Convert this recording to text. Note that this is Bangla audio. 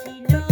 ছিল